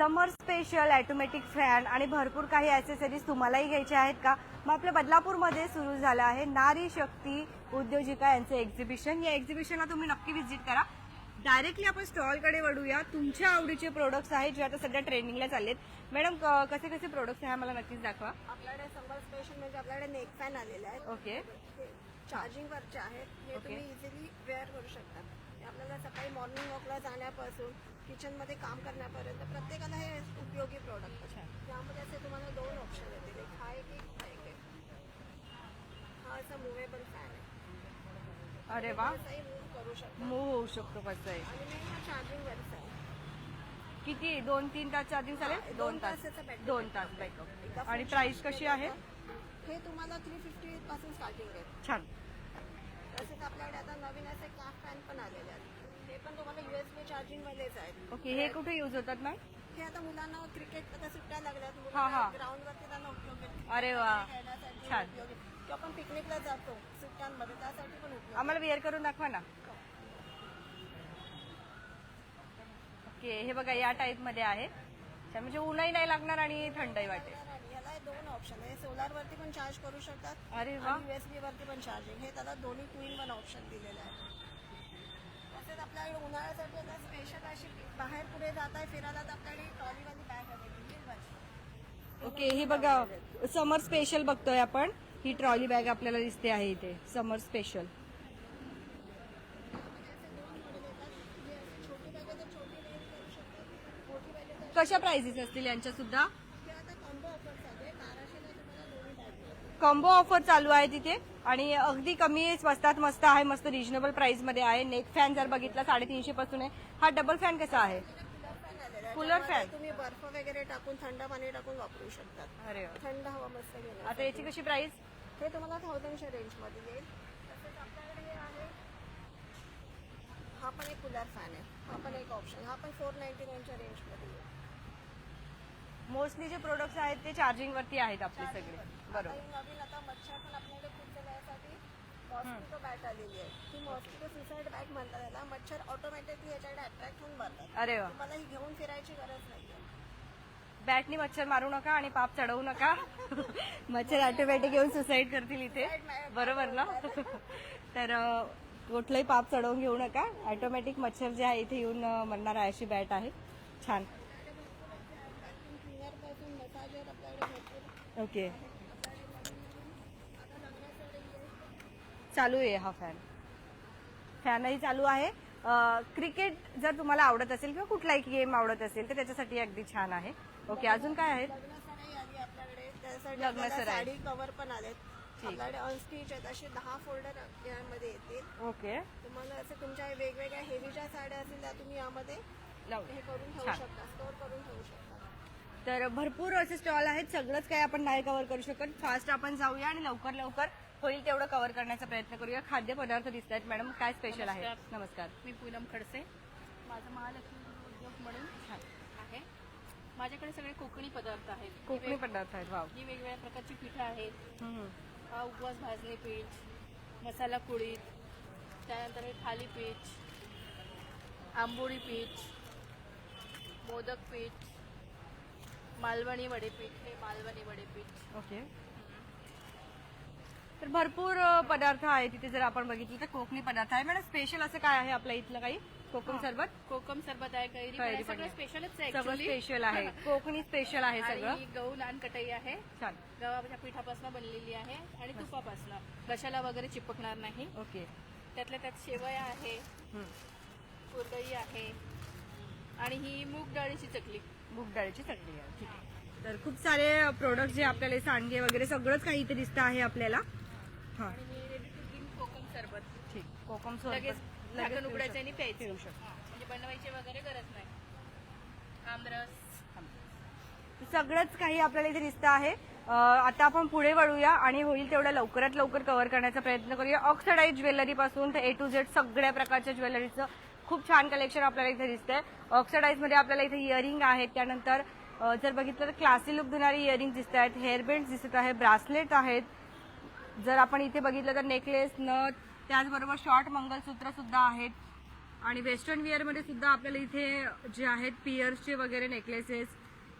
समर special automatic fan आणि भरपूर काही ॲसेसरीज तुम्हालाही घ्यायच्या आहेत का? मग आपल्या बदलापूरमध्ये सुरू झालं आहे नारी शक्ती उद्योजिका यांचं एक्झिबिशन या एक्झिबिशनला तुम्ही नक्की व्हिजिट करा. डायरेक्टली आपण स्टॉलकडे वळूया. तुमच्या आवडीचे प्रोडक्ट्स आहेत जे आता सध्या ट्रेनिंगला चाललेत. मॅडम कसे कसे प्रोडक्ट्स आहे मला नक्कीच दाखवा. आपल्याकडे समर स्पेशल म्हणजे आपल्याकडे नेक फॅन आलेले आहेत. ओके चार्जिंग वरचे आहेत. हे. तुम्ही इझिली वेअर करू शकता. आपल्याला सकाळी मॉर्निंग वॉकला जाण्यापासून किचनमध्ये काम करण्यापर्यंत प्रत्येकाला हे उपयोगी प्रोडक्ट त्यामध्ये असे तुम्हाला दोन ऑप्शन येतील. एक हा एक एक हा एक एक हा असा मुव्हेबल फॅन आहे. अरे वा. मूव्ह करू शकता. मूव होऊ शकतो कसं आहे आणि मेन हा चार्जिंग वरचा आहे. किती? दोन तीन तास चार्जिंग चालेल? दोन तास. दोन तास बॅकअप आणि प्राइस कशी आहे? हे तुम्हाला थ्री फिफ्टी पासून स्टार्टिंग आहे. छान. तसेच आपल्याकडे आता नवीन असे कॅफ फॅन पण आलेले आहेत हे पण तुम्हाला युएसबी चार्जिंग मध्येच आहेत ओके हे कुठे यूज होतात मॅम हे आता मुलांना क्रिकेट आता सुट्ट्या लागल्यात. हा, हा. ग्राउंड वरती त्यांना उपयोग. अरे वा. खेळण्यासाठी छान. उपयोगी. किंवा आपण पिकनिकला जातो सुट्ट्यांमध्ये त्यासाठी पण उपयोग आम्हाला वेअर करून दाखवा ना. ओके हे बघा या टाईपमध्ये आहे. अच्छा, म्हणजे ऊनही नाही लागणार आणि थंडही वाटेल. आणि याला हे दोन ऑप्शन आहे. सोलार वरती पण चार्ज करू शकतात अरे वा. आणि युएसबी वरती पण चार्जिंग हे त्याला दोन्ही टू इन वन ऑप्शन दिलेले आहे तसेच आपल्याकडे. उन्हाळ्यासाठी आता स्पेशल अशी बाहेर पुढे जात आहे फिरायला तर आपल्याकडे ट्रॉलीवाली बॅग आहे. ओके हे बघा समर स्पेशल बघतोय आपण. ही ट्रॉली बॅग आपल्याला दिसते आहे इथे समर स्पेशल कशा प्राइसेस असतील यांच्या सुद्धा कॉम्बो ऑफर चालू आहे तिथे. आणि अगदी कमी स्वस्तात मस्त आहे मस्त रिजनेबल प्राइसमध्ये आहे. नेक फॅन जर बघितला साडेतीनशे पासून आहे. हा डबल फॅन कसा आहे? कूलर फॅन तुम्ही बर्फ वगैरे टाकून थंड पाणी टाकून वापरू शकतात अरे थंड हवा मस्त घेणार आता याची कशी प्राइस हे तुम्हाला थाउजंडच्या रेंजमध्ये येईल. तसेच आपल्याकडे हे आहे हा पण एक कूलर फॅन आहे. हा पण एक ऑप्शन हा पण फोर नाईन्टी नाईनच्या रेंजमध्ये येईल. मोस्टली जे प्रोडक्ट्स आहेत ते चार्जिंग वरती आहेत आपले सगळे. आता बरोबर. ही नवीन आता मच्छर पण यासाठी मॉस्किटो बॅट आलेली आहे. ही मॉस्किटो सुसाईड बॅट म्हणतात याला मच्छर ऑटोमॅटिकली याच्याकडे अट्रॅक्ट होऊन भरतात अरे वा. तुम्हाला ही घेऊन फिरायची गरज नाहीये. बॅटनी मच्छर मारू नका आणि पाप चढवू नका. मच्छर ऑटोमॅटिक येऊन सुसाईड करतील इथे. बरोबर ना? तर अं, कुठलंही पाप चढवून घेऊ नका. ऑटोमॅटिक मच्छर जे आहे इथे येऊन अं, मरणार आहे अशी बॅट आहे. छान. क्लिनरपासून मसाजर आपल्याकडे भरपूर ओके. चालू आहे हा फॅन फॅनही चालू आहे. क्रिकेट जर तुम्हाला आवडत असेल किंवा कुठलाही गेम आवडत असेल तर त्याच्यासाठी अगदी छान आहे. ओके अजून काय आहेत साडी कव्हर पण आलेत. आपल्याकडे अनस्टिच आहेत. असे दहा फोल्डर यामध्ये येतील. ओके तुम्हाला असं तुमच्या वेगवेगळ्या हेवीच्या साड्या असतील त्या तुम्ही यामध्ये लावू हे करून ठेवू. शकता. करून ठेवू शकता. तर भरपूर असे स्टॉल आहेत. सगळंच काही आपण नाही कव्हर करू शकत. फास्ट आपण जाऊया आणि लवकर लवकर होईल तेवढं कव्हर करण्याचा प्रयत्न करूया. खाद्यपदार्थ दिसत आहेत. मॅडम काय स्पेशल आहे? नमस्कार. मी पूनम खडसे. माझं महालक्ष्मी उद्योग म्हणून आहे. माझ्याकडे सगळे कोकणी पदार्थ आहेत. कोकणी पदार्थ आहेत. वाव. ही वेगवेगळ्या प्रकारची पिठं आहेत. उपवास भाजणी पीठ मसाला कुळीत त्यानंतर हे थालीपीठ आंबोळी पीठ मोदक पीठ मालवणी वडेपीठ हे मालवणी वडेपीठ ओके. तर भरपूर पदार्थ आहे तिथे जर आपण बघितलं तर कोकणी पदार्थ आहे. मॅडम स्पेशल असं काय आहे आपल्या इथलं काही? कोकण सरबत? कोकम सरबत आहे कैरी पण कैरी आहे. पण सगळं आहे. स्पेशलच आहे सगळं actually. स्पेशल आहे. कोकणी स्पेशल आहे सगळं. आणि गहू नान कटाई आहे. छान. गव्हाच्या पिठापासून बनलेली आहे आणि तुपापासून. कशाला वगैरे चिपकणार नाही. ओके. त्यातल्या त्यात शेवया आहे हम्म. कुरडई आहे आणि ही मूग डाळीची चकली. मूग डाळीची चटणी आहे. ठीक आहे. तर खूप सारे प्रोडक्ट जे आपल्याला सांडगे वगैरे सगळंच काही इथे दिसतं आहे आपल्याला. हा आणि मी कोकम सरबत. ठीक. कोकम लगेच सरबत. झाकण पिऊ उघडायचं शकतो. आणि प्यायचं. पिऊ शकतो. हा, म्हणजे बनवायची वगैरे गरज नाही. आमरस. सगळंच काही आपल्याला इथे दिसतं आहे. अं, आता आपण पुढे वळूया आणि होईल तेवढं लवकरात लवकर कव्हर करण्याचा प्रयत्न करूया. ऑक्सिडाईज ज्वेलरी पासून ते ए टू झेड सगळ्या प्रकारच्या ज्वेलरीचं खूप छान कलेक्शन आपल्याला इथे दिसतंय. ऑक्सिडाईजमध्ये आपल्याला इथे इयरिंग आहेत. त्यानंतर अं, जर बघितलं तर क्लासी लुक देणारी इयरिंग दिसत आहेत हेअरबँड दिसत आहे ब्रासलेट आहेत. जर आपण इथे बघितलं तर नेकलेस नथ त्याचबरोबर शॉर्ट मंगलसूत्र सुद्धा आहेत. आणि वेस्टर्न विअरमध्ये सुद्धा आपल्याला इथे जे आहेत पियर्सचे वगैरे नेकलेसेस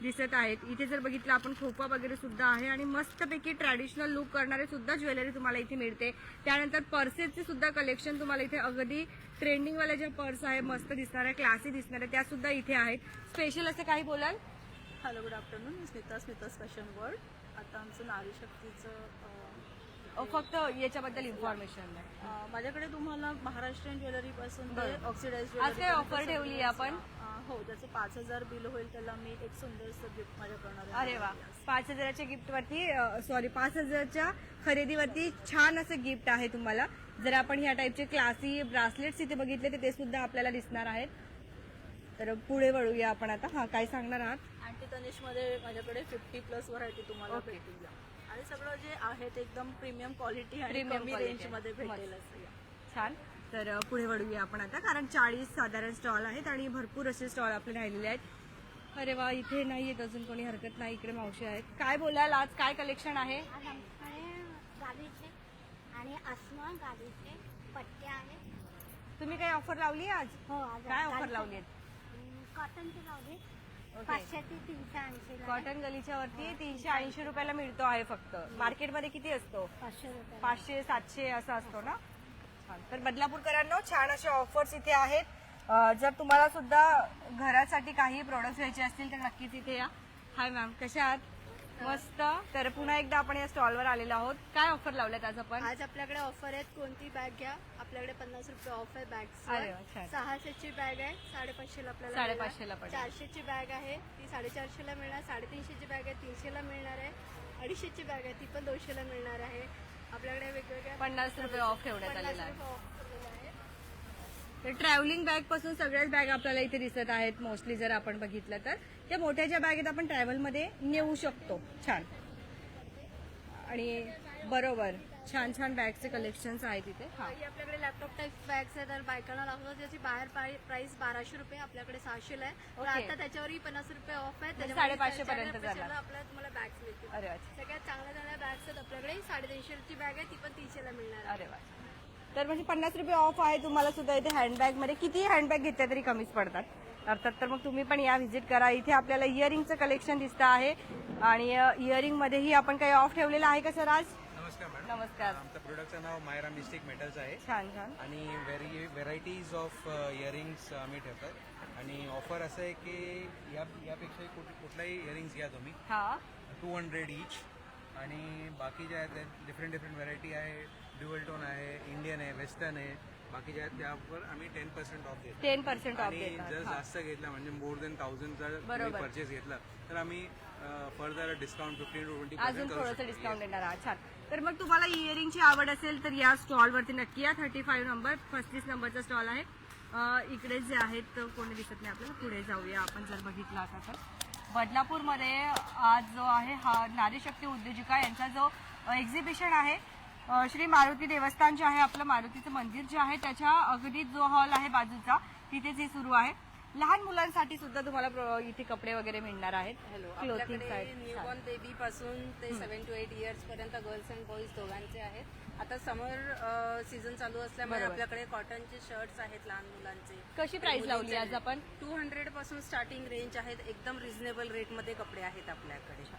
दिसत आहेत. इथे जर बघितलं आपण खोपा वगैरे सुद्धा आहे आणि मस्तपैकी ट्रॅडिशनल लुक करणारे सुद्धा ज्वेलरी तुम्हाला इथे मिळते. त्यानंतर पर्सेसचे सुद्धा कलेक्शन तुम्हाला इथे अगदी ट्रेंडिंगवाले जे ज्या पर्स आहे मस्त दिसणाऱ्या क्लासी दिसणाऱ्या त्या सुद्धा इथे आहेत. स्पेशल असं काही बोलाल? हॅलो गुड आफ्टरनून मी स्मिता स्पेशल वर्ल्ड आता आमचं नारी शक्तीचं फक्त याच्याबद्दल इन्फॉर्मेशन अं, माझ्याकडे तुम्हाला महाराष्ट्रीयन ज्वेलरी पासून बरं. ऑक्सिडाइज आज काय offer ठेवली आहे आपण? हो त्याचं पाच हजार बिल होईल त्याला मी एक सुंदरसं गिफ्ट माझ्याकडनं अरे वा. पाच हजाराच्या गिफ्ट वरती सॉरी पाच हजारच्या खरेदीवरती छान असं गिफ्ट आहे तुम्हाला. जर आपण ह्या टाईपचे क्लासी ब्रासलेट्स इथे बघितले तर ते सुद्धा आपल्याला दिसणार आहेत. तर पुढे वळूया आपण आता. हा काय सांगणार आहात? अँटी तनिषमध्ये माझ्याकडे फिफ्टी प्लस व्हरायटी तुम्हाला Okay. भेटतील. आणि सगळं जे आहे ते एकदम प्रीमियम क्वालिटी आणि Premium कमी quality. रेंजमध्ये भेटेल मस्त. असं या. छान तर अ, पुढे वळूया आपण आता कारण चाळीस साधारण स्टॉल आहेत आणि भरपूर असे स्टॉल आपले राहिलेले आहेत अरे वा इथे नाही येत अजून कोणी हरकत नाही इकडे मावशी आहेत काय बोलाल आज काय कलेक्शन आहे आज आमच्याकडे गाडीचे आणि अस्मा गाडीचे पट्टे आहेत तुम्ही काही ऑफर लावली आज हो आज काय ऑफर लावली हम्म, कॉटनची लावली. पाचशे ते तीनशे ऐंशी कॉटन गलीच्या वरती तीनशे ऐंशी रुपयाला मिळतो आहे फक्त. मार्केटमध्ये किती असतो? पाचशे रुपये पाचशे सातशे असं असतो ना? छान. तर बदलापूरकरांनो छान असे ऑफर्स इथे आहेत. अं, जर तुम्हाला सुद्धा घरासाठी काही प्रोडक्ट घ्यायचे असतील तर नक्कीच इथे या. हाय मॅम कशा आहात? मस्त. तर पुन्हा एकदा आपण या स्टॉलवर आलेलो आहोत. काय ऑफर लावल्यात आज आपण? आज आपल्याकडे ऑफर आहेत. कोणती बॅग घ्या? आपल्याकडे पन्नास रुपये ऑफ आहे अरे वा, छान. बॅग सहाशेची बॅग आहे. साडेपाचशेला आपल्याला साडेपाचशेला मिळणार. पडेल. चारशेची बॅग आहे. ती साडेचारशेला मिळणार. साडेतीनशेची बॅग आहे. तीनशेला मिळणार आहे. अडीचशेची बॅग आहे. ती पण दोनशेला मिळणार आहे. आपल्याकडे वेगवेगळ्या पन्नास रुपये ऑफ ठेवण्यात पन्नास आलेला आहे. रुपये आहे तर ट्रॅव्हलिंग बॅगपासून सगळ्याच बॅग आपल्याला इथे दिसत आहेत. मोस्टली जर आपण बघितलं तर. त्या मोठ्या ज्या बॅगेत आपण ट्रॅव्हलमध्ये नेऊ शकतो. छान. आणि बरोबर. छान छान बॅगचे कलेक्शन्स आहेत इथे. हा. ही आपल्याकडे लॅपटॉप टाईप बॅग्स आहेत. तर बायकांना लागतो त्याची बाहेर प्राइस बाराशे रुपये आपल्याकडे सहाशेला आहे. आता त्याच्यावरही पन्नास रुपये ऑफ आहे. म्हणजे साडेपाचशे पर्यंत. आपल्याला तुम्हाला बॅग्स मिळतील. सगळ्यात चांगल्या चांगल्या बॅग्स आहेत आपल्याकडे. साडेतीनशेची बॅग आहे. ती पण तीनशेला मिळणार आहे. अरे वा. तर म्हणजे पन्नास रुपये ऑफ आहे तुम्हाला सुद्धा इथे हँडबॅगमध्ये किती हँडबॅग घेतल्या तरी कमीच पडतात. अर्थात तर मग तुम्ही पण या व्हिजिट करा. इथे आपल्याला इयरिंगचं कलेक्शन दिसतं आहे. आणि इयरिंग मध्येही आपण काही ऑफ ठेवलेलं आहे का सर आज नमस्कार मॅडम नमस्कार. आमचं प्रोडक्टचं नाव मायरा मिस्टिक मेटल्स आहे. छान छान. आणि व्हेरी व्हेरायटीज ऑफ इयरिंग्स आम्ही ठेवतात. आणि ऑफर असं आहे की या यापेक्षाही कुठ कुठलाही इयरिंग्स घ्या तुम्ही. हा. टू हंड्रेड इच आणि बाकी जे आहेत डिफरंट डिफरंट व्हरायटी आहे. ड्युअल टोन आहे इंडियन आहे वेस्टर्न आहे बाकी जे आहेत त्यावर आम्ही टेन पर्सेंट ऑफ देतो. टेन पर्सेंट ऑफ आणि जर हा. जास्त घेतला म्हणजे मोर देन थाउजंडचा बरोबर. परचेस घेतला तर आम्ही further discount fifteen to twenty अजून थोडंसं डिस्काउंट देणार आहात. छान. तर मग तुम्हाला इयरिंगची आवड असेल तर या स्टॉलवरती नक्की या. थर्टी फाईव्ह नंबर पस्तीस नंबरचा स्टॉल आहे. अं, इकडे जे आहेत तर कोणी दिसत नाही आपल्याला. पुढे जाऊया आपण जर बघितलं आता तर. बदलापूरमध्ये आज जो आहे हा नारी शक्ती उद्योजिका यांचा जो एक्झिबिशन आहे श्री मारुती देवस्थान जे आहे आपलं मारुतीचं मंदिर जे आहे त्याच्या अगदी जो हॉल आहे बाजूचा तिथेच हे सुरू आहे. लहान मुलांसाठी सुद्धा तुम्हाला इथे कपडे वगैरे मिळणार आहेत. हॅलो क्लोथिंग आपल्याकडे न्यूबॉर्न बेबी पासून ते सेव्हन टू एट इयर्स पर्यंत गर्ल्स अँड बॉईज दोघांचे आहेत. आता समर सीझन चालू असल्यामुळे. आपल्याकडे कॉटनचे शर्ट्स आहेत लहान मुलांचे. कशी प्राइस लावली आज आपण? टू हंड्रेडपासून स्टार्टिंग रेंज आहेत. एकदम रिझनेबल रेटमध्ये कपडे आहेत आपल्याकडे.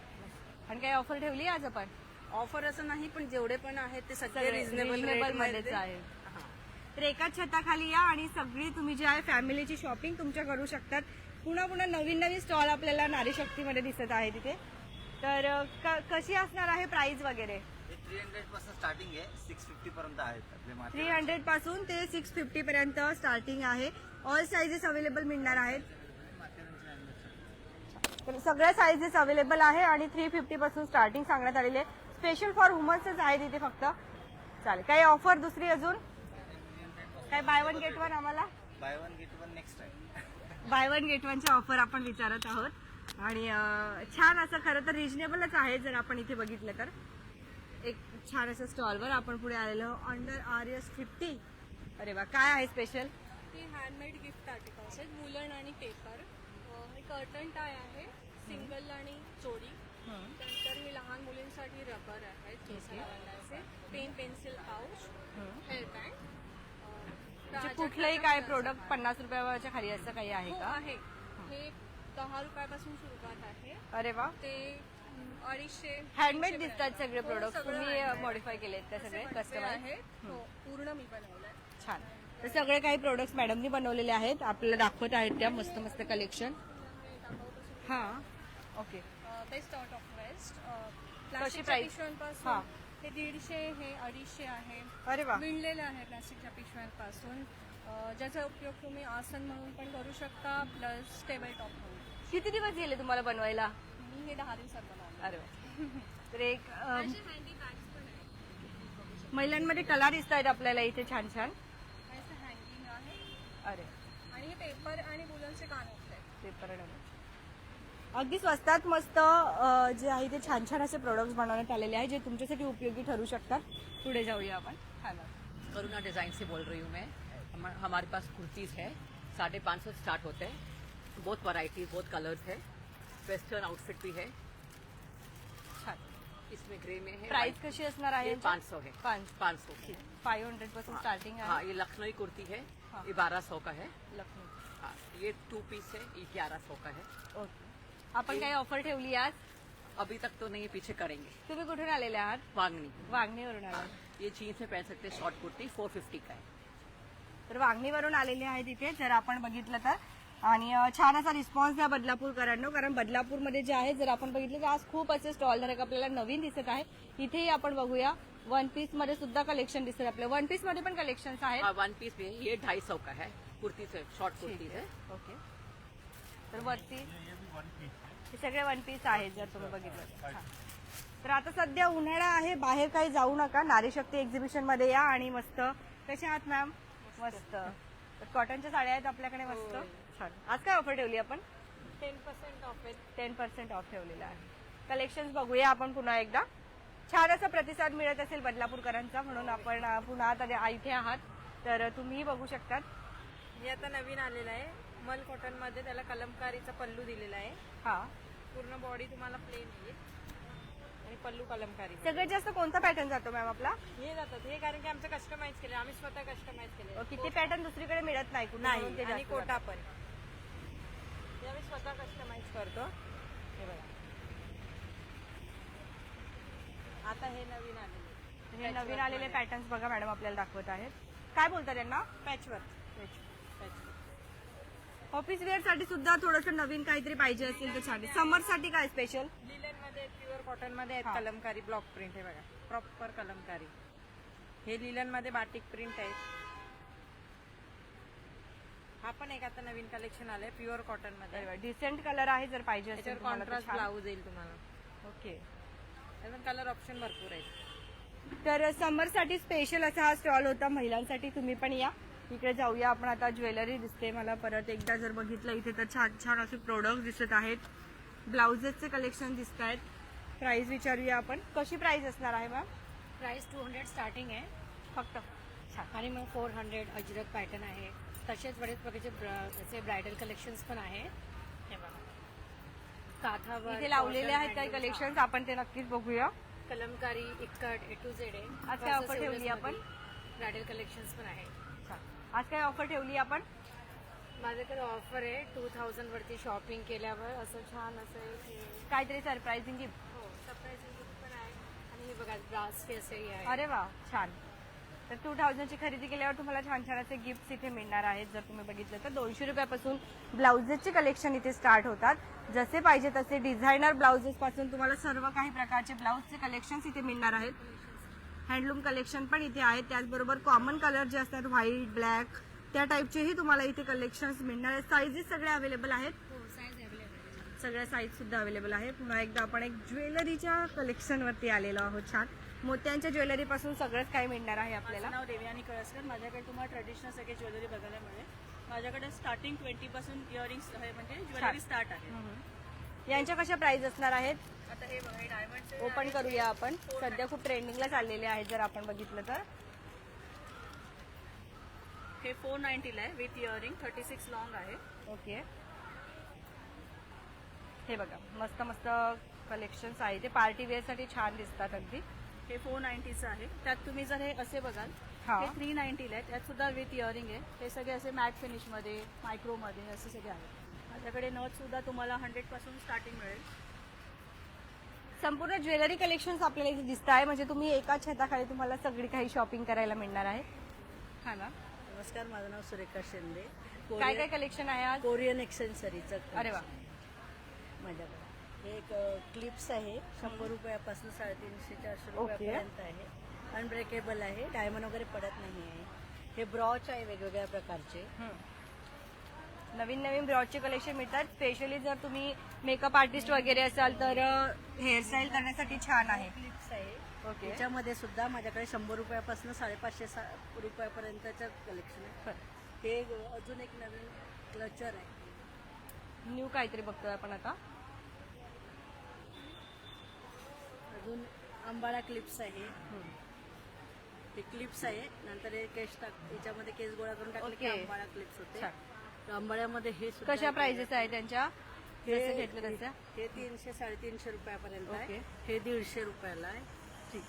आणि काही ऑफर ठेवली आज आपण? ऑफर असं नाही पण जेवढे पण आहेत ते सगळे रिझनेबल मध्येच मध्ये. आहे. तर एकाच छताखाली या आणि सगळी तुम्ही जे आहे फॅमिलीची शॉपिंग तुमच्या करू शकतात. पुन्हा पुन्हा नवीन नवीन स्टॉल आपल्याला नारी शक्तीमध्ये दिसत आहे तिथे. तर कशी असणार आहे प्राइस वगैरे? थ्री हंड्रेडपासून स्टार्टिंग आहे. सिक्स फिफ्टी पर्यंत आहेत आपले मार्केट. थ्री हंड्रेडपासून ते सिक्स फिफ्टी पर्यंत स्टार्टिंग आहे. ऑल साईजेस अवेलेबल मिळणार आहेत. तर सगळ्या साईजेस अवेलेबल आहे आणि थ्री फिफ्टी पासून स्टार्टिंग सांगण्यात आलेली आहे. स्पेशल फॉर वुमन्सच आहे तिथे फक्त. चालेल. काही ऑफर दुसरी अजून? काय बाय वन गेट वन आम्हाला? Buy one get one next time buy one get वनची ऑफर आपण विचारत आहोत. आणि छान असं खरं तर रिजनेबलच आहे जर आपण इथे बघितलं तर. एक छान असं स्टॉलवर आपण पुढे आलेलो अंडर आर एस फिफ्टी अरे वा काय आहे स्पेशल ते हँडमेड गिफ्ट आर्टिकल्स आहेत. वुलन आणि पेपर कर्टन टाय आहे. सिंगल आणि चोरी त्यानंतर हे लहान मुलींसाठी रबर केसाला बांधायचे pen pencil pouch hair band. म्हणजे कुठलंही काय प्रोडक्ट पन्नास रुपयाच्या खाली असं काही आहे हो का? आहे. हे. दहा रुपयापासून सुरुवात आहे. अरे वा. ते अडीचशे हँडमेड दिसतात सगळे हो, प्रोडक्ट सगळं तुम्ही. मॉडीफाय केलेत त्या सगळे कस्टमाइज आहेत. हो. पूर्ण मी बनवलंय. छान. तर सगळे काही प्रोडक्ट्स मॅडमनी बनवलेले आहेत. आपल्याला दाखवत आहेत त्या मस्त मस्त कलेक्शन हा. Okay. Best out of waste प्लास्टिकच्या price? पिशव्यांपासून हा. हे दीडशे हे अडीचशे आहे. अरे वा. विणलेलं आहे प्लास्टिकच्या पिशव्यांपासून अं, ज्याचा उपयोग तुम्ही आसन म्हणून पण करू शकता प्लस टेबल टॉप म्हणून. किती दिवस गेले तुम्हाला बनवायला? मी हे दहा दिवसात बनवलं. अरे वा. तर एक अम, महिलांमध्ये कला दिसत आहेत आपल्याला इथे छान छान. हँगिंग आहे. अरे. आणि हे पेपर आणि बुलनचे कान आहेत पेपर अगदी स्वस्तात मस्त अ, जे आहे ते छान छान असे प्रोडक्ट्स बनवण्यात आलेले आहेत जे तुमच्यासाठी उपयोगी ठरू शकतात. पुढे जाऊया आपण. हा ना. करुणा डिज़ाइन से बोल रही हूँ मैं. हम, हमारे पास कुर्तीज़ है. साढ़े पाँच सौ स्टार्ट होते हैं. बहुत वैरायटी बहुत कलर्स है. वेस्टर्न आउटफिट भी है. छान. इसमें ग्रे में है. प्राइस कशी असणार आहे पाँच सौ है. पाच. पाँच सौ. फाईव्ह हंड्रेडपासून स्टार्टिंग हाँ. आहे. ये लखनऊ कुर्ती है. हाँ। ये बारह सौ का है. लखनऊ. हाँ ये टू पीस है. ये ग्यारह सौ का है. ओके. आपण काही ऑफर ठेवली आज? अभी तक तो नहीं पीछे करेंगे. तुम्ही कुठून आलेले आहात? वांगनी वांगणीवरून आले. ये जीन्स में पहन सकते हैं शॉर्ट कुर्ती फोर फिफ्टी का है. तर वांगणीवरून आलेले आहेत इथे जर आपण बघितलं तर. आणि अ, छान असा रिस्पॉन्स द्या बदलापूरकरांनो कारण बदलापूरमध्ये जे आहे जर आपण बघितलं तर आज खूप असे स्टॉल धारक आपल्याला नवीन दिसत आहे इथेही आपण बघूया. वन पीसमध्ये सुद्धा कलेक्शन दिसत आपल्या वन पीसमध्ये पण कलेक्शन आहेत. हाँ वन पीस है. ये ढाई सौ का है. कुर्ती से शॉर्ट कुर्ती है ओके तर वरती हे सगळे वन पीस आहेत जर तुम्ही बघितलं तर. आता सध्या उन्हाळा आहे बाहेर काही जाऊ नका. नारी शक्ती एक्झिबिशनमध्ये या आणि मस्त. कशा आहात मॅम मस्त. तर कॉटनच्या साड्या आहेत आपल्याकडे मस्त. छान. आज काय ऑफर ठेवली आपण? Ten percent off ten percent off ठेवलेला आहे. कलेक्शन बघूया आपण पुन्हा एकदा. छान असा प्रतिसाद मिळत असेल बदलापूरकरांचा म्हणून आपण अं, पुन्हा आता इथे आहात. तर तुम्हीही बघू शकतात. हे आता नवीन आलेलं आहे. मल कॉटनमध्ये त्याला कलमकारीचा पल्लू दिलेला आहे. हा. पूर्ण बॉडी तुम्हाला प्लेन येईल आणि पल्लू कलमकारी सगळ्यात जास्त कोणता पॅटर्न जातो मॅम आपला? हे जातात. हे कारण की आमचं कस्टमाइज केले आम्ही स्वतः कस्टमाइज केले किती पॅटर्न दुसरीकडे मिळत नाही कुठे नाही. आणि कोटा. पण. हे आम्ही स्वतः कस्टमाइज करतो. हे बघा. आता हे नवीन आलेले. हे नवीन आलेले पॅटर्न्स बघा मॅडम आपल्याला दाखवत आहेत. काय बोलतात त्यांना? पॅचवर्क ऑफिस वेअरसाठी सुद्धा थोडस नवीन काहीतरी पाहिजे असेल तर छान समरसाठी काय स्पेशल लिलनमध्ये प्युअर कॉटनमध्ये आहेत. कलमकारी ब्लॉक प्रिंट हे बघा. प्रॉपर कलमकारी. हे लिलनमध्ये बाटिक प्रिंट आहे. हा पण एक आता नवीन कलेक्शन आलंय प्युअर कॉटनमध्ये डिसेंट कलर आहे जर पाहिजे असेल त्याच्यावर तुम्हाला तर कॉन्ट्रास्ट छान. ब्लाऊज येईल तुम्हाला. ओके त्याच्यात कलर ऑप्शन भरपूर आहेत. तर समरसाठी स्पेशल असा हा स्टॉल होता महिलांसाठी तुम्ही पण या. इकडे जाऊया आपण. आता ज्वेलरी दिसते मला परत. एकदा जर बघितलं इथे तर छान छान असे प्रोडक्ट दिसत आहेत. ब्लाउजेसचे कलेक्शन दिसत आहेत. प्राइस विचारूया आपण. कशी प्राइस असणार आहे ma'am price two hundred starting आहे. फक्त. आणि मग फोर हंड्रेड अजरक पॅटर्न आहे. तसेच बरेच प्रकारचे ब्र- असे ब्रायडल कलेक्शन्स पण आहेत. हे बघा. काथावर इथे लावलेले आहेत काही कलेक्शन आपण ते नक्कीच बघूया. Kalamkari ikat A to Z आहे. काय offer ठेवली आपण? ब्रायडल कलेक्शन्स पण आहे आज काय ऑफर ठेवली आपण? माझ्याकडे ऑफर आहे. टू थाउजंड वरती शॉपिंग केल्यावर असं छान असं काहीतरी सरप्राइझिंग गिफ्ट हो सरप्राईजिंग गिफ्ट पण आहे. आणि हे बघा ब्रास फेसही आहे अरे वा छान. तर टू थाउजंडची खरेदी केल्यावर तुम्हाला छान छान असे गिफ्ट इथे मिळणार आहेत. जर तुम्ही बघितलं तर दोनशे रुपयापासून ब्लाउजेसचे कलेक्शन इथे स्टार्ट होतात. जसे पाहिजे तसे डिझायनर ब्लाउजेस पासून तुम्हाला सर्व काही प्रकारचे ब्लाउजचे कलेक्शन इथे मिळणार आहेत. हँडलूम कलेक्शन पण इथे आहेत. त्याचबरोबर कॉमन कलर जे असतात व्हाईट ब्लॅक त्या टाईपचेही तुम्हाला इथे कलेक्शन्स मिळणार आहेत. साईजेस सगळे अवेलेबल आहेत. हो साईज अवेलेबल सगळ्या साईज सुद्धा अवेलेबल आहे पुन्हा एकदा आपण एक ज्वेलरीच्या कलेक्शन वरती आलेलो आहोत छान. मोत्यांच्या ज्वेलरी पासून सगळंच काही मिळणार आहे आपल्याला? नाव देवयानी कळसकर. माझ्याकडे तुम्हाला ट्रेडिशनल सगळे ज्वेलरी बघायला मिळेल. माझ्याकडे स्टार्टिंग ट्वेंटी पासून इयरिंग्स म्हणजे ज्वेलरी स्टार्ट आहे. यांच्या कशा प्राइस असणार आहेत? आता हे बघा हे डायमंडचे ओपन करूया आपण. सध्या खूप ट्रेंडिंगला चाललेले आहेत जर आपण बघितलं तर. हे फोर नाईन्टीला आहे with earring thirty six long आहे. ओके हे बघा मस्त मस्त कलेक्शन्स आहे. ते पार्टी वेअरसाठी छान दिसतात अगदी. हे फोर नाईन्टीचं आहे. त्यात तुम्ही जर हे असे बघाल हा. हे थ्री नाईन्टीला आहे. त्यात सुद्धा विथ इयरिंग आहे. हे सगळे असे मॅट फिनिशमध्ये मायक्रोमध्ये असे सगळे आहेत. माझ्याकडे नथ सुद्धा तुम्हाला हंड्रेडपासून स्टार्टिंग मिळेल. संपूर्ण ज्वेलरी कलेक्शन आपल्याला इथे दिसत आहे. म्हणजे तुम्ही एकाच छताखाली तुम्हाला सगळी काही शॉपिंग करायला मिळणार आहे. हा ना? नमस्कार माझं नाव सुरेखा शिंदे. काय काय कलेक्शन आहे आज? कोरियन एक्सेसरीचं अरे वा. माझ्याकडे हे एक क्लिप्स आहे. शंभर रुपयापासून साडेतीनशे चारशे. रुपयापर्यंत आहे. अनब्रेकेबल आहे. डायमंड वगैरे पडत नाही आहे हे ब्रॉच आहे वेगवेगळ्या प्रकारचे. नवीन नवीन ब्रॉडचे कलेक्शन मिळतात. स्पेशली जर तुम्ही मेकअप आर्टिस्ट वगैरे असाल तर हेअरस्टाईल करण्यासाठी छान आहे. क्लिप्स आहे ओके याच्यामध्ये सुद्धा माझ्याकडे शंभर रुपयापासून साडेपाचशे सा रुपयापर्यंतचं कलेक्शन आहे. हे. अजून एक नवीन क्लचर आहे. न्यू काहीतरी बघतोय आपण आता. अजून अंबाळा क्लिप्स आहे. ते क्लिप्स आहे. नंतर हे केस टाक याच्यामध्ये केस गोळा करून टाकले की. अंबाळा क्लिप्स होते. अंबाळ्यामध्ये हे सुद्धा कशा. प्राइजेस आहे त्यांच्या? हे जसं घेतलं तसं? हे तीनशे साडेतीनशे रुपयापर्यंत ओके. आहे हे दीडशे रुपयाला आहे.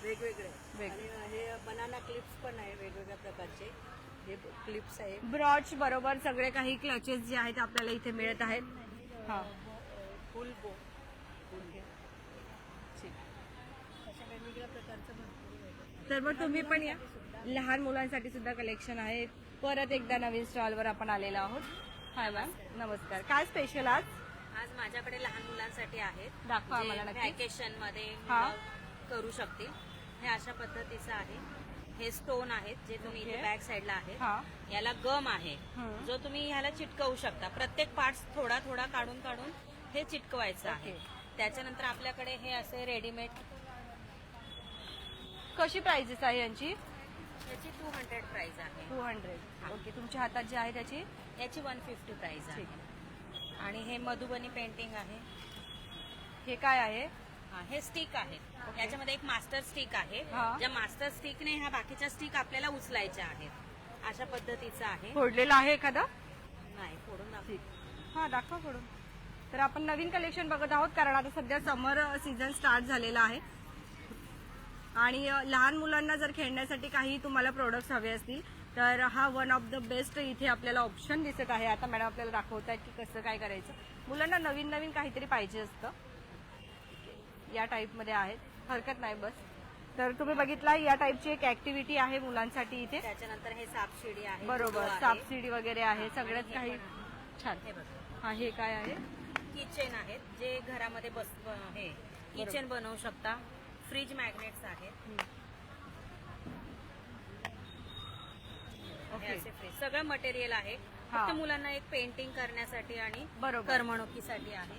वेगवेगळे. वेगळे. आणि हे बनाना क्लिप्स पण आहे वेगवेगळ्या प्रकारचे. हे क्लिप्स आहे. ब्रॉच बरोबर सगळे काही क्लचेस जे आहेत आपल्याला इथे मिळत आहेत. हा. फुल बो अशा वेगवेगळ्या प्रकारचं भरपूर आहे. तर मग तुम्ही पण या. लहान मुलांसाठी सुद्धा. कलेक्शन आहे परत एकदा नवीन स्टॉलवर आपण आलेलो आहोत. हाय मॅम नमस्कार. काय स्पेशल आज? आज माझ्याकडे लहान मुलांसाठी आहेत. दाखवा आम्हाला नक्की. मध्ये हा. मुलं करू शकतील हे अशा पद्धतीचं आहे. हे स्टोन आहेत जे तुम्ही इथे ओके. बॅक साईडला आहे हा. याला गम आहे. हम्म. जो तुम्ही ह्याला चिटकवू शकता. प्रत्येक पार्ट थोडा थोडा काढून काढून हे चिटकवायचं आहे. ओके. त्याच्यानंतर आपल्याकडे हे असे रेडीमेड कशी प्राइजेस आहे यांची? याची टू हंड्रेड प्राइस आहे. टू हंड्रेड ओके तुमच्या हातात जे आहे त्याची? याची वन फिफ्टी प्राइस आहे. आणि हे मधुबनी पेंटिंग आहे. हे काय आहे? हा, हे स्टिक आहे. याच्यामध्ये एक मास्टर स्टिक आहे. हा. ज्या मास्टर स्टिकने ह्या बाकीच्या स्टिक आपल्याला उचलायच्या आहेत. अशा पद्धतीचं आहे. फोडलेलं आहे एखादा? नाही फोडून दाखव. हा दाखवा फोडून. तर आपण नवीन कलेक्शन बघत आहोत कारण आता सध्या समर सीझन स्टार्ट झालेला आहे. आणि लहान मुलांना जर खेळण्यासाठी काही तुम्हाला प्रोडक्ट्स हवे असतील तर हा वन ऑफ द बेस्ट इथे आपल्याला ऑप्शन दिसत आहे. आता मॅडम आपल्याला दाखवत आहेत की कसं काय करायचं. मुलांना नवीन नवीन काहीतरी पाहिजे असतं. या टाईपमध्ये आहेत. हरकत नाही बस. तर तुम्ही बघितला या टाईपची एक ऍक्टिव्हिटी आहे मुलांसाठी इथे. त्याच्यानंतर हे सापशिडी आहे. बरोबर. सापसिडी वगैरे आहे. सगळंच काही छान. हे हा हे काय आहे? किचन आहेत जे घरामध्ये बस हे किचन बनवू शकता. फ्रीज मॅग्नेट्स आहेत. हे असे. सगळं मटेरियल आहे. फक्त मुलांना एक पेंटिंग करण्यासाठी आणि बरोबर. करमणुकीसाठी आहे.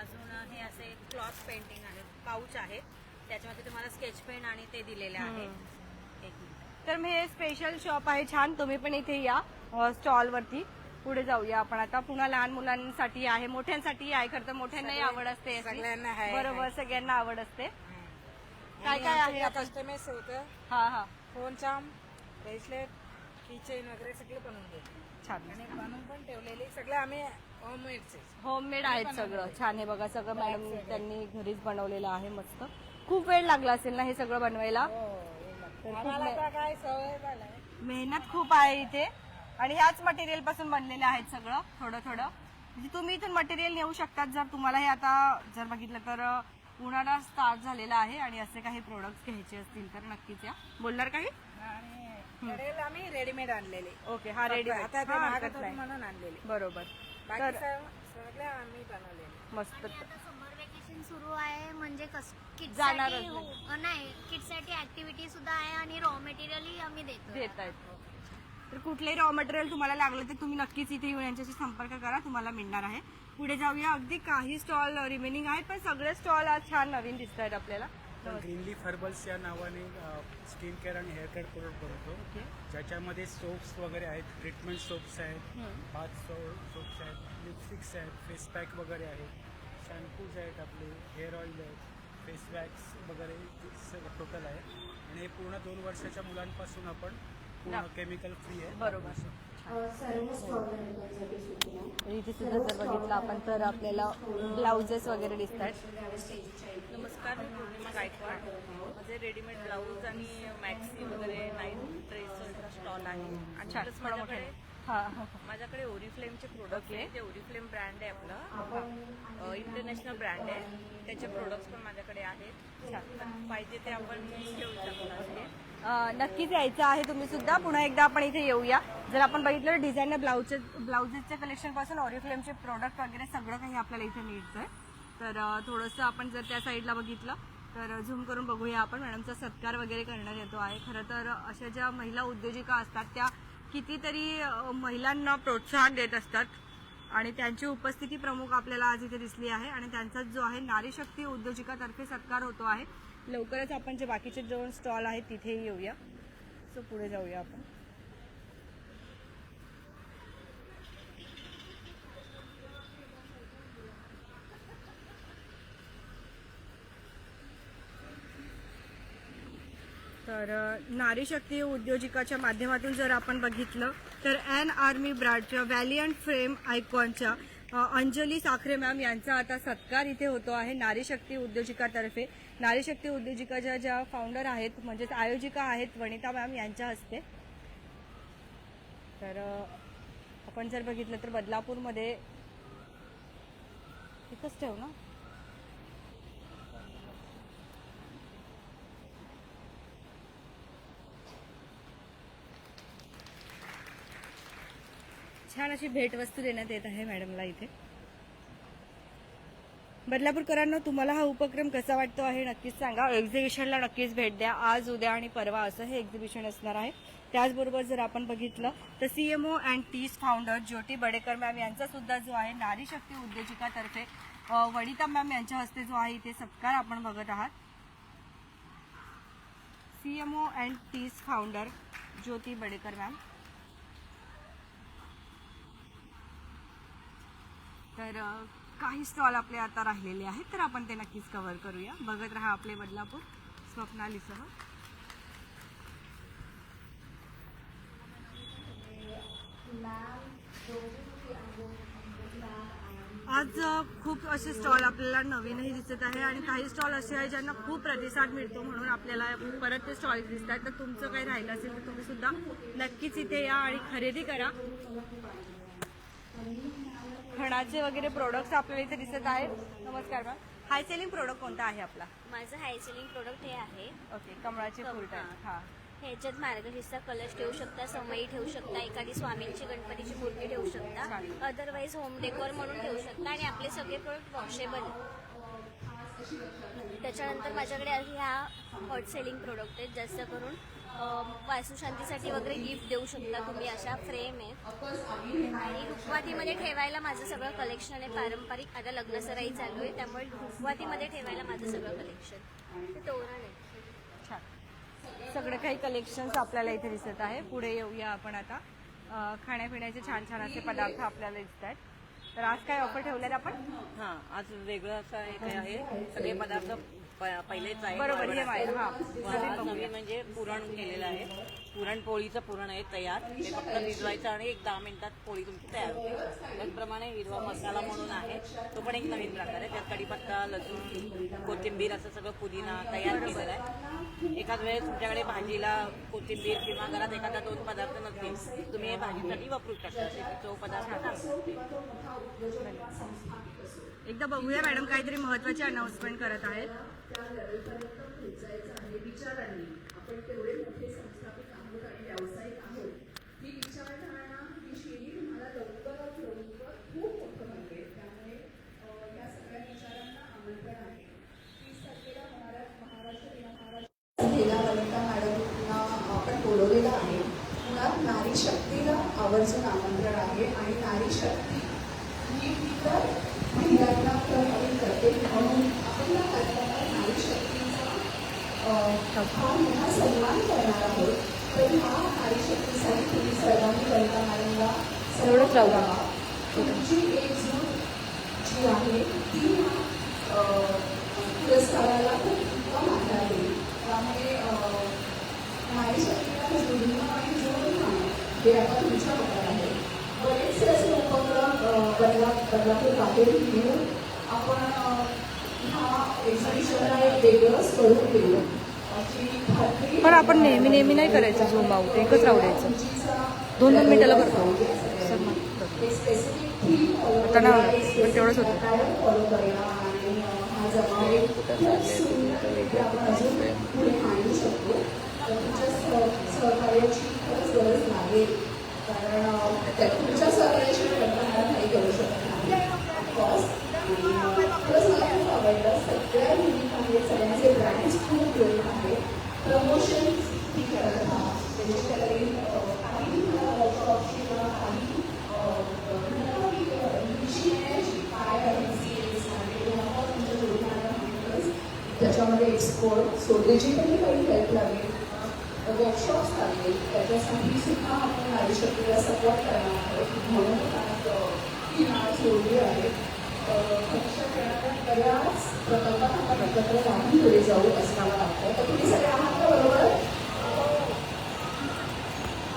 अजून हे असे क्लॉथ पेंटिंग आहेत. पाऊच आहेत. त्याच्यामध्ये तुम्हाला स्केच पेन आणि ते दिलेले आहे एक मिनिट तर मग हे स्पेशल शॉप आहे. छान. तुम्ही पण इथे या स्टॉल वरती. पुढे जाऊया आपण. आता पुन्हा लहान मुलांसाठी आहे. मोठ्यांसाठी आहे. खरं तर मोठ्यांनाही आवड असते. सगळ्यांना आहे, बरोबर. सगळ्यांना आवड असते. काय काय आहे आपण कस्टमाइज होतं हा हा. फोन चाम ब्रेसलेट किचन वगैरे सगळे बनवून देतो छान. आणि बनवून पण ठेवलेले सगळे आम्ही होममेडचे होममेड आहेत सगळं. छान आहे बघा सगळं मॅडम त्यांनी घरीच बनवलेलं आहे मस्त. खूप वेळ लागला असेल ना हे सगळं बनवायला? तर खूप आम्हाला मे- आता काय सवय झालाय मेहनत खूप आहे इथे. आणि ह्याच मटेरियलपासून बनलेले आहेत सगळं थोडं थोडं. म्हणजे तुम्ही इथून मटेरियल नेऊ शकतात जर तुम्हाला हे आता जर बघितलं तर उन्हाळा स्टार्ट झालेला आहे आणि असे काही प्रोडक्ट्स घ्यायचे असतील तर नक्कीच या. बोलणार काही? आणि आम्ही रेडीमेड आणलेले. ओके हा रेडी आता ते महागत होते म्हणून आणलेले. बरोबर. बाकी तर स- सगळे आम्ही बनवलेले. मस्त. आता समर वेकेशन सुरू आहे म्हणजे कस किड्स जाणारच साठी हो- नाही. किड्ससाठी ऍक्टिव्हिटी सुद्धा आहे आणि रॉ मटेरियलही आम्ही देतो देत आहेत तर कुठलंही रॉ मटेरियल तुम्हाला लागलं तर तुम्ही नक्कीच इथे येऊन यांच्याशी संपर्क करा. तुम्हाला मिळणार आहे. पुढे जाऊया. अगदी काही स्टॉल रिमेनिंग आहेत पण सगळे स्टॉल आज छान नवीन दिसत आहेत आपल्याला ग्रीनली हर्बल्स या नावाने स्किन केअर आणि हेअर केअर प्रोडक्ट बनवतो. ज्याच्यामध्ये सोप्स वगैरे आहेत ट्रीटमेंट सोप्स आहेत बाथ सोप्स आहेत लिपस्टिक्स आहेत फेस पॅक वगैरे आहेत. शॅम्पूज आहेत आपले हेअर ऑइल आहेत फेस वॅक्स वगैरे टोटल आहे. आणि हे पूर्ण दोन वर्षाच्या मुलांपासून आपण केमिकल फ्री आहे. बरोबर. इथे सुद्धा जर बघितलं आपण तर आपल्याला ब्लाउजेस वगैरे दिसत आहेत नमस्कार मी पौर्णिमा गायकवाड माझे रेडीमेड ब्लाऊज आणि मॅक्सी वगैरे नाईट ड्रेसचा स्टॉल आहे. आणि थोडं माझ्याकडे हा हा. माझ्याकडे ओरिफ्लेमचे प्रोडक्ट आहे. जे ओरिफ्लेम ब्रँड आहे आपलं. इंटरनॅशनल ब्रँड आहे. त्याचे प्रोडक्ट्स पण माझ्याकडे आहेत. पाहिजे ते आपण घेऊ शकतो. नक्कीच यायचं आहे तुम्ही सुद्धा. पुन्हा एकदा आपण इथे येऊया. जर आपण बघितलं डिझाईनर ब्लाउजचे ब्लाउजेसच्या कलेक्शनपासून ऑरिफ्लेमचे प्रोडक्ट वगैरे सगळं काही आपल्याला इथे मिळतंय. तर थोडंसं आपण जर त्या साईडला बघितलं तर झूम करून बघूया आपण. मॅडमचा सत्कार वगैरे करण्यात येतो आहे. खरं तर अशा ज्या महिला उद्योजिका असतात त्या कितीतरी महिलांना प्रोत्साहन देत असतात. आणि त्यांची उपस्थिती प्रमुख आपल्याला आज इथे दिसली आहे. आणि त्यांचा जो आहे नारी शक्ती उद्योजिकातर्फे सत्कार होतो आहे. लवकरच आपण जे बाकीचे दोन स्टॉल आहेत तिथेही येऊया. सो पुढे जाऊया आपण. तर नारी शक्ती उद्योजिकाच्या माध्यमातून जर आपण बघितलं तर एन आर्मी ब्राडच्या व्हॅलियंट फ्रेम आयकॉनच्या अंजली साखरे मॅम यांचा आता सत्कार इथे होतो आहे नारी शक्ती उद्योजिकातर्फे. नारी शक्ती उद्योजिकाच्या ज्या फाउंडर आहेत म्हणजेच आयोजिका आहेत वनिता मॅम यांच्या हस्ते. तर आपण जर बघितलं तर बदलापूरमध्ये इथंच ठेव ना. छान अशी भेटवस्तू देण्यात येत आहे मॅडमला इथे. बदलापूरकरांना तुम्हाला हा उपक्रम कसा वाटतो आहे नक्कीच सांगा. एक्झिबिशनला नक्कीच भेट द्या. आज उद्या आणि परवा असं हे एक्झिबिशन असणार आहे. त्याचबरोबर जर आपण बघितलं तर सीएमओ अँड टीस फाउंडर ज्योती बडेकर मॅम यांचा सुद्धा जो आहे नारी शक्ती उद्योजिकातर्फे वनिता मॅम यांच्या हस्ते जो आहे इथे सत्कार आपण बघत आहात. सीएमओ अँड टीस फाउंडर ज्योती बडेकर मॅम तर काही स्टॉल आपले आता राहिलेले आहेत तर आपण ते नक्कीच कव्हर करूया. बघत राहा आपले बदलापूर स्वप्नालीसह. आज खूप असे स्टॉल आपल्याला नवीनही दिसत आहे आणि काही स्टॉल असे आहे ज्यांना खूप प्रतिसाद मिळतो म्हणून आपल्याला परत ते स्टॉल दिसत आहेत. तर तुमचं काही राहिलं असेल तर तुम्ही सुद्धा नक्कीच इथे या आणि खरेदी करा. खणाचे वगैरे प्रोडक्ट्स आपल्याला इथे दिसत आहेत. नमस्कार मॅम हाय सेलिंग प्रोडक्ट कोणता आहे आपला? माझं हाय सेलिंग प्रोडक्ट हे आहे. ओके कमळाचे फुल टाईप हा. ह्याच्यात मार्गशीर्षचा कलश ठेवू शकता समई ठेवू शकता एखादी स्वामींची गणपतीची मूर्ती ठेवू शकता. अदरवाईज होम डेकोर म्हणून ठेवू शकता आणि आपले सगळे प्रोडक्ट वॉशेबल त्याच्यानंतर माझ्याकडे ह्या हॉट सेलिंग प्रोडक्ट आहेत जास्त करून वास्तुशांतीसाठी वगैरे गिफ्ट देऊ शकता तुम्ही अशा फ्रेम आहेत आणि रुखवातीमध्ये ठेवायला माझं सगळं कलेक्शन आहे. पारंपरिक आता लग्नसराई चालू आहे. त्यामुळे रुखवातीमध्ये ठेवायला माझं सगळं कलेक्शन ते तोरण आहे. छान. सगळे काही कलेक्शन्स आपल्याला इथे दिसत आहे. पुढे येऊया आपण आता. खाण्यापिण्याचे छान छान असे पदार्थ आपल्याला दिसत आहेत तर आज काय ऑफर ठेवल्यात आपण? हां आज वेगळं असं इथे आहे. सगळे पदार्थ प- पहिलेच आहे. बरोबर, हे माहिती, हां. नवीन म्हणजे पुरण केलेलं आहे. पुरणपोळीचं पुरण आहे तयार. ते फक्त भिजवायचं आणि एक दहा मिनिटात पोळी तुमची तयार होते. त्याचप्रमाणे हिरवा मसाला म्हणून आहे. तो पण एक नवीन प्रकार आहे. त्यात कढीपत्ता लसूण कोथिंबीर असं सगळं पुदिना तयार केलेला आहे. एखाद वेळेस तुमच्याकडे भाजीला कोथिंबीर किंवा घरात एखादा दोन पदार्थ नसतील तुम्ही हे भाजीसाठी वापरू शकता. त्याची चव पदार्थ चांगला. एकदा बघूया मॅडम काहीतरी महत्वाची अनाउन्समेंट करत आहेत. त्या लेवलपर्यंत पोहोचायचं आहे विचारांनी. आपण तेवढे वनिता मॅडमना आपण बोलवलेलं आहे मुळात नारी शक्तीला आवर्जून आमंत्रण आहे आणि नारी शक्ती ही तर महिलांना प्रभावित करते म्हणून आपण या कार्यक्रमात नारी शक्तीचा अ, हा मोठा सन्मान करणार आहोत तर ह्या नारी शक्तीसाठी तुम्ही सर्वांनी वनिता मॅडमला एवढंच तुमची एकजूट जी आहे ती पुरस्काराला खूप उत्तम त्यामुळे आणि जोडून हे आता तुमच्या हातात आहे बदलापूर बाहेर घेऊन आपण हा ह्या एक्झिबिशनला एक वेगळं स्वरूप देऊ पण आपण नेहमी नेहमी नाही करायचं झूम आऊट एकच राहू द्यायचं. दोन दोन मिनिटाला करतो आता होत, पण तेवढंच होतं. फॉलो करूया आणि अ, हा जमा एक खूप सुंदर आपण अजून पुढे आणू शकतो. तर तुमच्या सह- सहकार्याची खरंच गरज लागेल कारण तुमच्या सहकार्याशिवाय कल्पना नाही करू शकत. अ, खरंच मला खूप आवडलं. सगळ्या युनिक आहेत सगळ्यांचे ब्रँड्स खूप युनिक आहेत. प्रमोशन ती करत राहा. त्याची काही काही वर्कशॉप किंवा काही त्याच्यामध्ये एक्सपोर्ट सो डिजिटली काही हेल्प लागेल. वर्कशॉप्स लागेल त्याच्यासाठी सुद्धा आपण आयुष्याला सपोर्ट करणार आहोत म्हणून ही नाळ जोडली आहे. बऱ्याच प्रकल्पात आपण एकत्र राहून पुढे जाऊ असं मला वाटतं तर तुम्ही सगळ्या आहात बरोबर?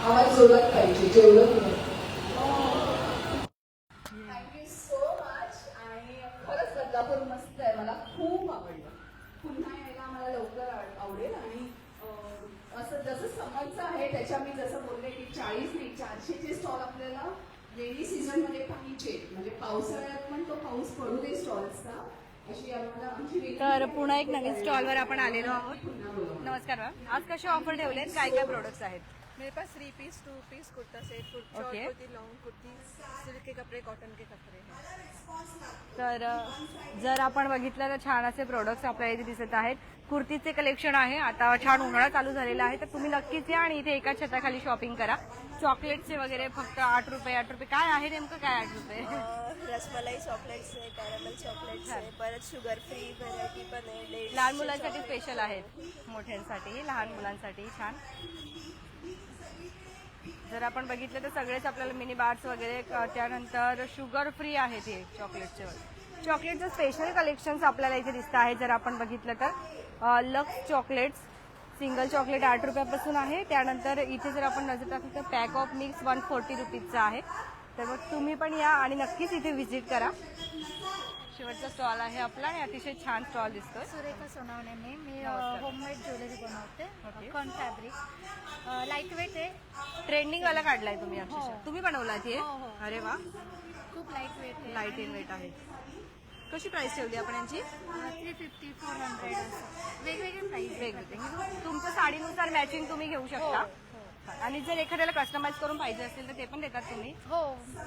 आवाज जोडत पाहिजे. जेवढं तुम्ही थँक्यू सो मच आणि खरंच बदलापूर मस्त आहे मला खूप आवडलं पुन्हा यायला मला लवकर आव- आवडेल आणि अं, असं जसं समजचं आहे त्याच्या मी जसं बोलले की चाळीस नाही चारशेचे स्टॉल आपल्याला रेनी सीझनमध्ये पाहिजे म्हणजे पावसाळ्यात पण तो पाऊस पडू दे स्टॉल्सचा अशी आम्हाला आमची विनंती तर पुन्हा एक नवीन स्टॉलवर आपण आलेलो आहोत. नमस्कार मॅम. आज कसे ऑफर ठेवले काय काय प्रोडक्ट्स आहेत? मेरे pass three piece two piece kurta set kurta Okay. Kurti long kurti silk के कपड़े कॉटन के कपड़े हैं। तर अ, जर आपण बघितलं तर छान असे प्रोडक्ट्स आपल्याला इथे दिसत आहेत. कुर्तीचे कलेक्शन आहे. आता छान उन्हाळा चालू झालेला आहे. तर तुम्ही नक्कीच या आणि इथे एका छताखाली शॉपिंग करा. चॉकलेटचे वगैरे फक्त आठ रुपये आठ रुपये. काय आहे नेमकं? काय आठ रुपये? रसमलाई चॉकलेट्स आहे कॅरमल चॉकलेट्स आहे परत शुगर फ्री व्हरायटी पण आहे लहान मुलांसाठी chocolate. स्पेशल आहेत. मोठ्यांसाठी लहान मुलांसाठी छान. जर आपण बघितलं तर सगळेच आपल्याला मिनी बार्स वगैरे त्यानंतर शुगर फ्री आहेत हे चॉकलेटचे चॉकलेटचं स्पेशल कलेक्शन्स आपल्याला इथे दिसतं आहे जर आपण बघितलं तर. लक्स चॉकलेट्स सिंगल चॉकलेट आठ रुपयापासून आहे. त्यानंतर इथे जर आपण नजर टाकली तर pack of mix one forty रुपीजचा आहे. तर मग तुम्ही पण या आणि नक्कीच इथे व्हिजिट करा. शेवटचा स्टॉल आहे आपला. आणि अतिशय छान स्टॉल दिसतोय. सुरेखा सोनवणे मी मी. होममेड ज्वेलरी बनवते. कॉन फॅब्रिक लाइट वेट आहे. ट्रेंडिंग वाला काढलाय तुम्ही अक्षरशः. हो. तुम्ही बनवला ते हो, हो. अरे वा. खूप light weight light in weight आहे. कशी प्राइस ठेवली आपण यांची? थ्री फिफ्टी फोर हंड्रेड वेगवेगळे प्राईस वेगवेगळे. तुमच्या साडीनुसार मॅचिंग तुम्ही घेऊ शकता. आणि जर एखाद्याला कस्टमाइज करून पाहिजे असेल तर ते पण देतात तुम्ही. हो.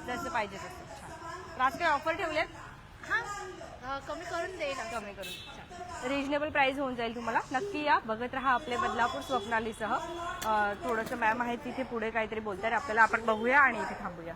जसं पाहिजे तसं. छान. तर आज काही ऑफर ठेवल्यात? हां कमी करून देईल कमी करून. रिजनेबल प्राइस होऊन जाईल तुम्हाला. नक्की या. बघत राहा आपले बदलापूर स्वप्नालीसह. अं, थोडंसं मॅम आहेत तिथे पुढे काहीतरी बोलतात आपल्याला आपण बघूया आणि इथे थांबूया.